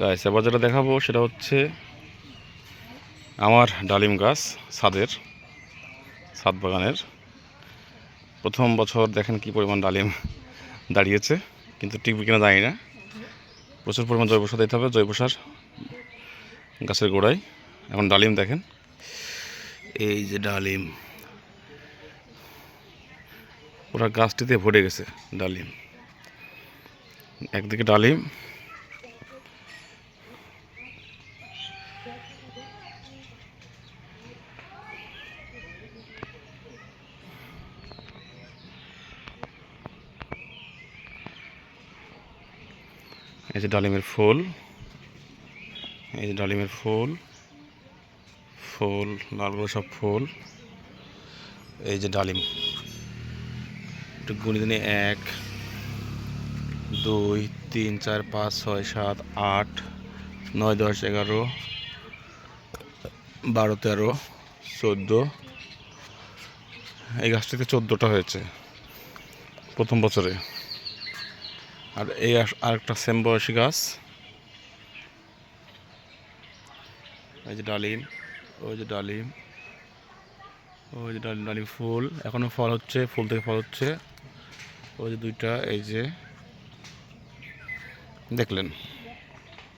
গাছ এবার যেটা দেখাবো সেটা হচ্ছে আমার ডালিম গাছ, ছাদের, ছাদ বাগানের। প্রথম বছর দেখেন কি পরিমাণ ডালিম দাঁড়িয়েছে, কিন্তু টিকবে কিনা জানি না। প্রচুর পরিমাণ জৈব সার দিতে হবে, জৈব সার গাছের গোড়ায়। এখন ডালিম দেখেন। এই যে ডালিম। পুরো গাছটিতে ভরে গেছে ডালিম। একদিকে ডালিম এই যে ডালিমের ফুল। এই যে ডালিমের ফুল। ফুল লালগুলো সব ফুল। এই যে ডালিম। একটু গুণি দিনে এক, দুই, তিন, চার, পাঁচ, ছয়, সাত, আট, নয়, দশ, এগারো, বারো, তেরো, চোদ্দ। এই গাছটিতে চোদ্দোটা হয়েছে প্রথম বছরে। আর এই আর আরেকটা সেম বয়সী গাছ। এই যে ডালিম, ওই যে ডালিম, ওই যে ডালিম ডালিম ফুল। এখনও ফল হচ্ছে, ফুল থেকে ফল হচ্ছে। ওই যে দুইটা, এই যে, দেখলেন।